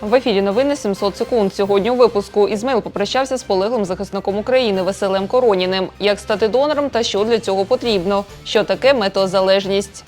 В ефірі новини 700 секунд. Сьогодні у випуску Ізмаїл попрощався з полеглим захисником України Василем Короніним. Як стати донором та що для цього потрібно? Що таке метеозалежність?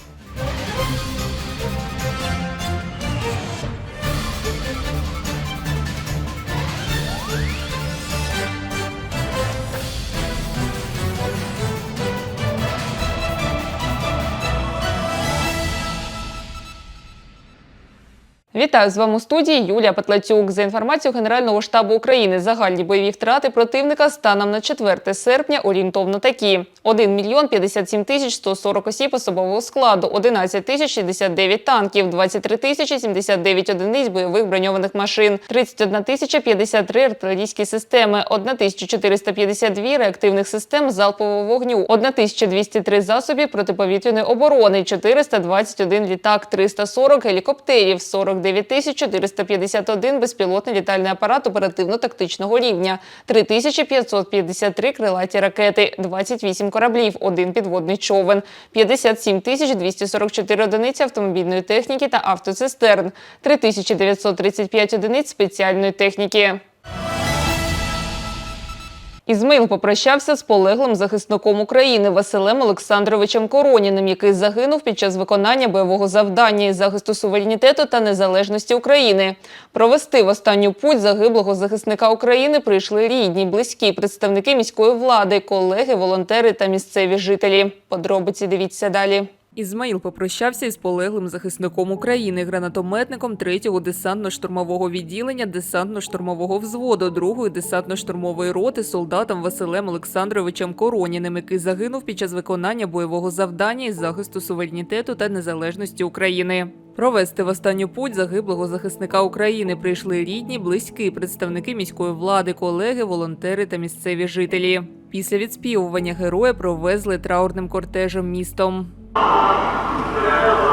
Вітаю з вами у студії Юлія Петлацюк. За інформацією Генерального штабу України, загальні бойові втрати противника станом на 4 серпня орієнтовно такі: 1 мільйон 57 тисяч 140 осіб особового складу, 11 тисяч 69 танків, 23 тисячі 79 одиниць бойових броньованих машин, 31 тисяча 53 артилерійські системи, 1 тисяча 452 реактивних систем залпового вогню, 1 тисяча 203 засобів протиповітряної оборони, 421 літак, 340 гелікоптерів, 49 451 безпілотний літальний апарат оперативно-тактичного рівня, 3553 крилаті ракети, 28 кораблів, 1 підводний човен, 57 244 одиниці автомобільної техніки та автоцистерн, 3935 одиниць спеціальної техніки. Ізмаїл попрощався з полеглим захисником України Василем Олександровичем Короніним, який загинув під час виконання бойового завдання із захисту суверенітету та незалежності України. Провести в останню путь загиблого захисника України прийшли рідні, близькі, представники міської влади, колеги, волонтери та місцеві жителі. Подробиці дивіться далі. Ізмаїл попрощався із полеглим захисником України, гранатометником 3-го десантно-штурмового відділення десантно-штурмового взводу 2-ї десантно-штурмової роти солдатом Василем Олександровичем Короніним, який загинув під час виконання бойового завдання із захисту суверенітету та незалежності України. Провести в останню путь загиблого захисника України прийшли рідні, близькі, представники міської влади, колеги, волонтери та місцеві жителі. Після відспівування героя провезли траурним кортежем містом. Oh, no.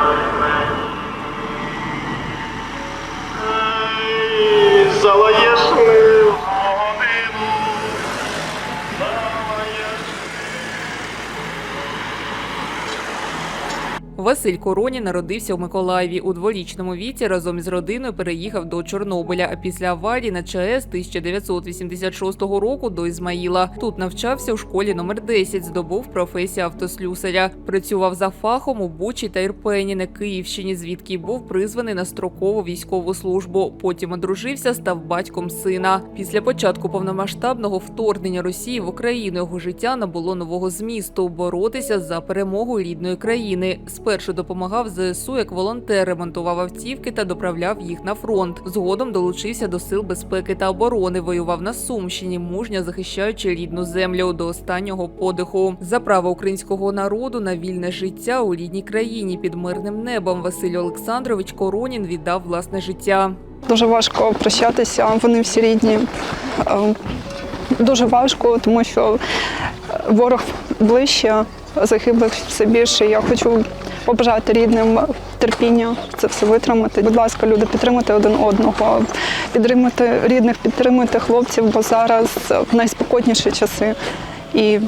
Василь Короні народився в Миколаєві. У дворічному віці разом із родиною переїхав до Чорнобиля. А після аварії на ЧАЕС 1986 року до Ізмаїла. Тут навчався у школі номер 10, здобув професію автослюсаря. Працював за фахом у Бучі та Ірпені на Київщині, звідки був призваний на строкову військову службу. Потім одружився, став батьком сина. Після початку повномасштабного вторгнення Росії в Україну його життя набуло нового змісту боротися за перемогу рідної країни. Спершу допомагав ЗСУ як волонтер, ремонтував автівки та доправляв їх на фронт. Згодом долучився до сил безпеки та оборони. Воював на Сумщині, мужньо захищаючи рідну землю до останнього подиху. За право українського народу на вільне життя у рідній країні під мирним небом Василь Олександрович Коронін віддав власне життя. Дуже важко прощатися, вони всі рідні. Е, Дуже важко, тому що ворог ближче, загиблих все більше. Я хочу побажати рідним терпіння, це все витримати. Будь ласка, люди, підтримуйте один одного, підтримуйте рідних, підтримуйте хлопців, бо зараз найспокійніші часи. І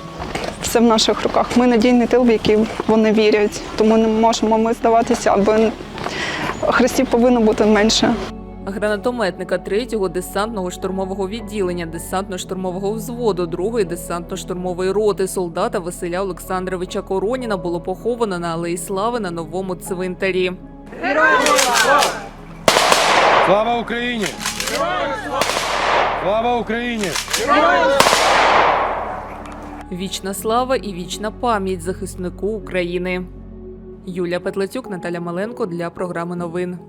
все в наших руках. Ми надійний тил, в який вони вірять, тому не можемо ми здаватися, аби хрестів повинно бути менше. Гранатометника 3-го десантного штурмового відділення десантно-штурмового взводу 2-ї десантно-штурмової роти солдата Василя Олександровича Короніна було поховано на Алеї Слави на новому цвинтарі. Слава Україні! Слава Україні! Вічна слава і вічна пам'ять захиснику України. Юлія Петлецюк, Наталя Маленко для програми новин.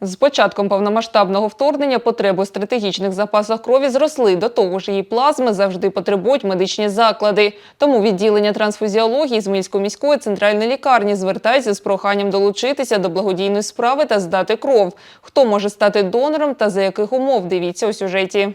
З початком повномасштабного вторгнення потреби у стратегічних запасах крові зросли. До того ж, її плазми завжди потребують медичні заклади. Тому відділення трансфузіології з Мільської міської центральної лікарні звертається з проханням долучитися до благодійної справи та здати кров. Хто може стати донором та за яких умов? Дивіться у сюжеті.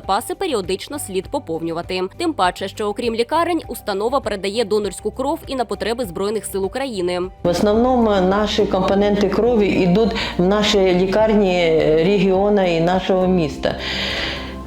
запаси періодично слід поповнювати. Тим паче, що окрім лікарень, установа передає донорську кров і на потреби збройних сил України. В основному наші компоненти крові йдуть в наші лікарні регіону і нашого міста.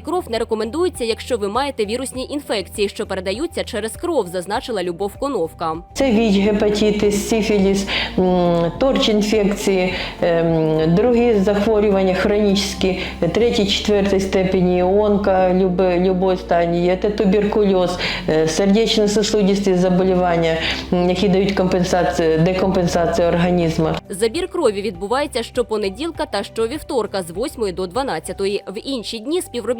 кров не рекомендується, якщо ви маєте вірусні інфекції, що передаються через кров, зазначила Любов Коновка. Це ВІЧ, гепатитис, сифіліс, торч-інфекції, ем, другі захворювання хронічні, третій, четвертій степені, онка люб- любої стадії, це туберкульоз, е, сердечно-сосудисті заболівання, які дають компенсацію, декомпенсацію організму. Забір крові відбувається щопонеділка та щовівторка з 8 до 12. В інші дні співробітники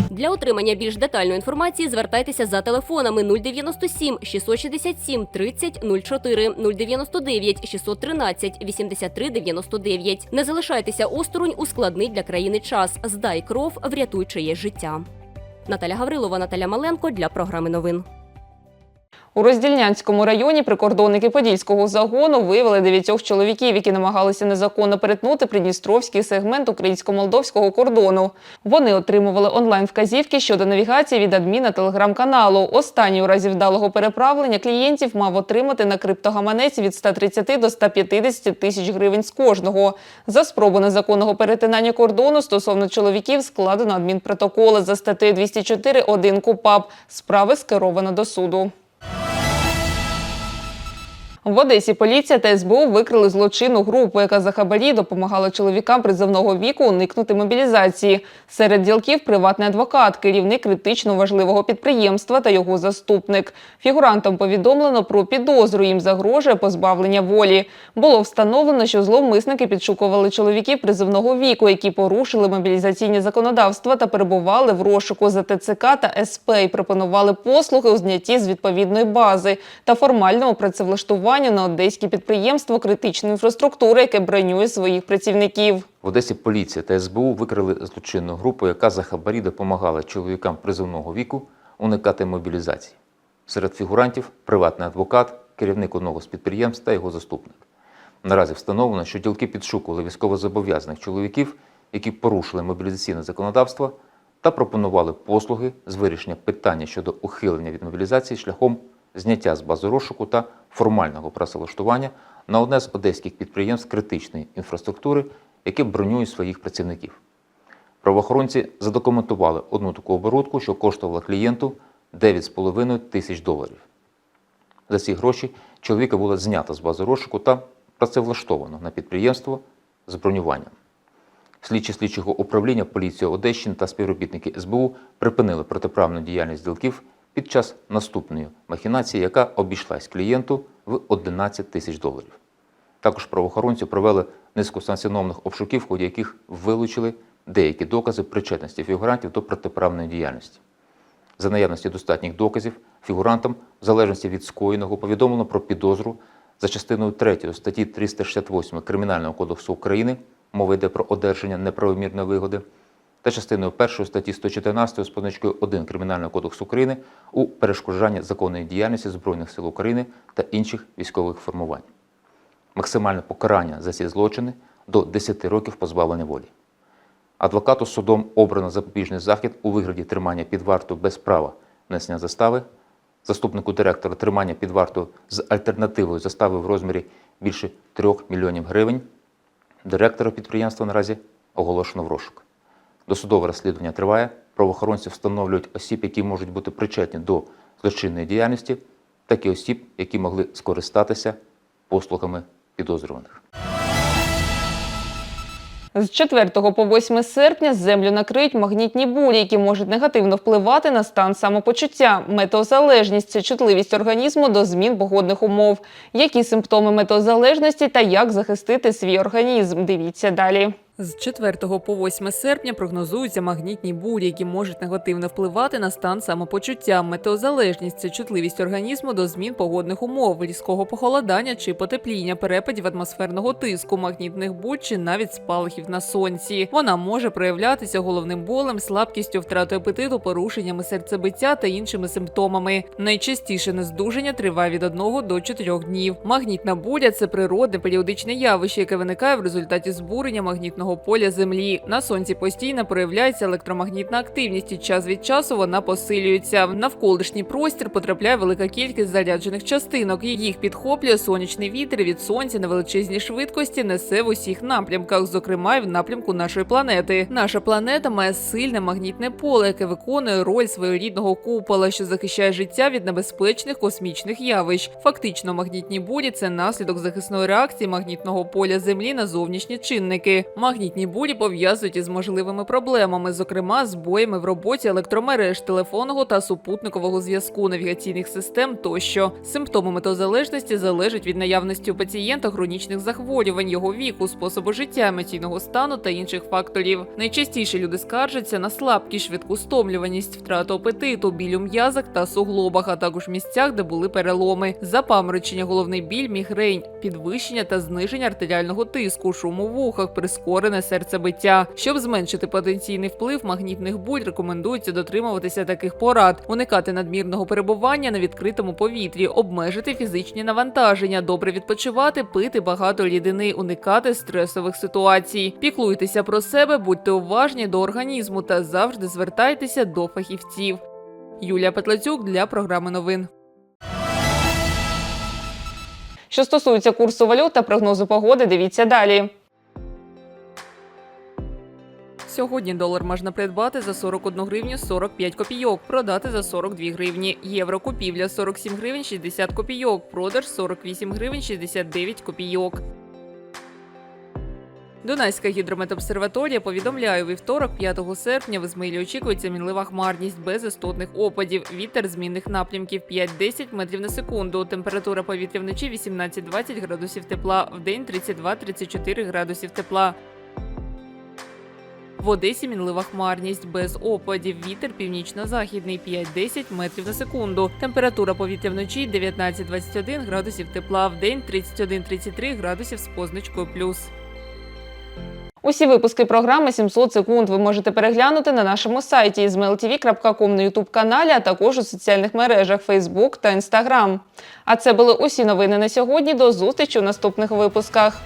Для отримання більш детальної інформації звертайтеся за телефонами 097 667 30 04, 099 613 83 99. Не залишайтеся осторонь у складний для країни час. Здай кров, врятуй чиє життя. Наталя Гаврилова, Наталя Маленко для програми новин. У Роздільнянському районі прикордонники Подільського загону виявили дев'ятьох чоловіків, які намагалися незаконно перетнути придністровський сегмент українсько-молдовського кордону. Вони отримували онлайн-вказівки щодо навігації від адміна телеграм-каналу. Останній у разі вдалого переправлення клієнтів мав отримати на криптогаманець від 130 до 150 тисяч гривень з кожного. За спробу незаконного перетинання кордону стосовно чоловіків складено адмінпротоколи за статтею 204.1 КУПАП. Справи скеровано до суду. В Одесі поліція та СБУ викрили злочинну групу, яка за хабарі допомагала чоловікам призовного віку уникнути мобілізації. Серед ділків приватний адвокат, керівник критично важливого підприємства та його заступник. Фігурантам повідомлено про підозру. Їм загрожує позбавлення волі. Було встановлено, що зловмисники підшукували чоловіків призовного віку, які порушили мобілізаційні законодавства та перебували в розшуку за ТЦК та СП і пропонували послуги у знятті з відповідної бази та формальному працевлаштуванню на одеське підприємство критичної інфраструктури, яке бронює своїх працівників. В Одесі поліція та СБУ викрили злочинну групу, яка за хабарі допомагала чоловікам призовного віку уникати мобілізації. Серед фігурантів приватний адвокат, керівник одного з підприємств та його заступник. Наразі встановлено, що ділки підшукували військовозобов'язаних чоловіків, які порушили мобілізаційне законодавство та пропонували послуги з вирішення питання щодо ухилення від мобілізації шляхом зняття з бази розшуку та формального працевлаштування на одне з одеських підприємств критичної інфраструктури, яке бронює своїх працівників. Правоохоронці задокументували одну таку оборудку, що коштувала клієнту 9,5 тисяч доларів. За ці гроші чоловіка було знято з бази розшуку та працевлаштовано на підприємство з бронюванням. Слідчі слідчого управління поліції Одещини та співробітники СБУ припинили протиправну діяльність ділків під час наступної махінації, яка обійшлась клієнту в 11 тисяч доларів. Також правоохоронці провели низку санкціонованих обшуків, в ході яких вилучили деякі докази причетності фігурантів до протиправної діяльності. За наявності достатніх доказів фігурантам, в залежності від скоєного, повідомлено про підозру за частиною 3 статті 368 Кримінального кодексу України, мова йде про одержання неправомірної вигоди, та частиною 1 статті 114 з позначкою 1 Кримінального кодексу України у перешкоджанні законної діяльності Збройних сил України та інших військових формувань. Максимальне покарання за ці злочини до 10 років позбавлення волі. Адвокату судом обрано запобіжний захід у вигляді тримання під вартою без права внесення застави, заступнику директора тримання під вартою з альтернативою застави в розмірі більше 3 мільйонів гривень. Директора підприємства наразі оголошено в розшук. Досудове розслідування триває. Правоохоронці встановлюють осіб, які можуть бути причетні до злочинної діяльності, так і осіб, які могли скористатися послугами підозрюваних. З 4 по 8 серпня землю накриють магнітні бурі, які можуть негативно впливати на стан самопочуття. Метеозалежність це чутливість організму до змін погодних умов. Які симптоми метеозалежності та як захистити свій організм? Дивіться далі. З 4 по 8 серпня прогнозуються магнітні бурі, які можуть негативно впливати на стан самопочуття. Метеозалежність це чутливість організму до змін погодних умов, різкого похолодання чи потепління, перепадів атмосферного тиску, магнітних бурь чи навіть спалахів на сонці. Вона може проявлятися головним болем, слабкістю, втратою апетиту, порушеннями серцебиття та іншими симптомами. Найчастіше нездужання триває від 1 до 4 днів. Магнітна буря це природне періодичне явище, яке виникає в результаті збурення магнітного поля Землі. На сонці постійно проявляється електромагнітна активність, і час від часу вона посилюється. В навколишній простір потрапляє велика кількість заряджених частинок. Їх підхоплює сонячний вітер від сонця на величезній швидкості несе в усіх напрямках, зокрема й в напрямку нашої планети. Наша планета має сильне магнітне поле, яке виконує роль своєрідного купола, що захищає життя від небезпечних космічних явищ. Фактично, магнітні бурі це наслідок захисної реакції магнітного поля Землі на зовнішні чинники. Магнітні бурі пов'язують із можливими проблемами, зокрема збоями в роботі електромереж, телефонного та супутникового зв'язку, навігаційних систем тощо. Симптоми метеозалежності залежать від наявності у пацієнта хронічних захворювань, його віку, способу життя, емоційного стану та інших факторів. Найчастіше люди скаржаться на слабкість, швидку стомлюваність, втрату апетиту, біль у м'язах та суглобах, а також місцях, де були переломи, запаморочення, головний біль, мігрень, підвищення та зниження артеріального тиску, шум у вухах, прискорене прискорене серцебиття. Щоб зменшити потенційний вплив магнітних буль, рекомендується дотримуватися таких порад: уникати надмірного перебування на відкритому повітрі, обмежити фізичні навантаження, добре відпочивати, пити багато рідини, уникати стресових ситуацій. Піклуйтеся про себе, будьте уважні до організму та завжди звертайтеся до фахівців. Юлія Петлацюк для програми новин. Що стосується курсу валют та прогнозу погоди, дивіться далі. Сьогодні долар можна придбати за 41 гривню 45 копійок, продати за 42 гривні. Євро купівля 47 гривень 60 копійок, продаж 48 гривень 69 копійок. Дунайська гідрометобсерваторія повідомляє, вівторок, 5 серпня, в Ізмаїлі очікується мінлива хмарність без істотних опадів. Вітер змінних напрямків 5-10 метрів на секунду. Температура повітря вночі 18-20 градусів тепла, в день 32-34 градусів тепла. В Одесі мінлива хмарність без опадів. Вітер північно-західний 5-10 метрів на секунду. Температура повітря вночі 19-21 градусів тепла, в день 31-33 градусів з позначкою плюс. Усі випуски програми 700 секунд ви можете переглянути на нашому сайті izmailtv.com на youtube каналі, а також у соціальних мережах Facebook та Instagram. А це були усі новини на сьогодні. До зустрічі у наступних випусках.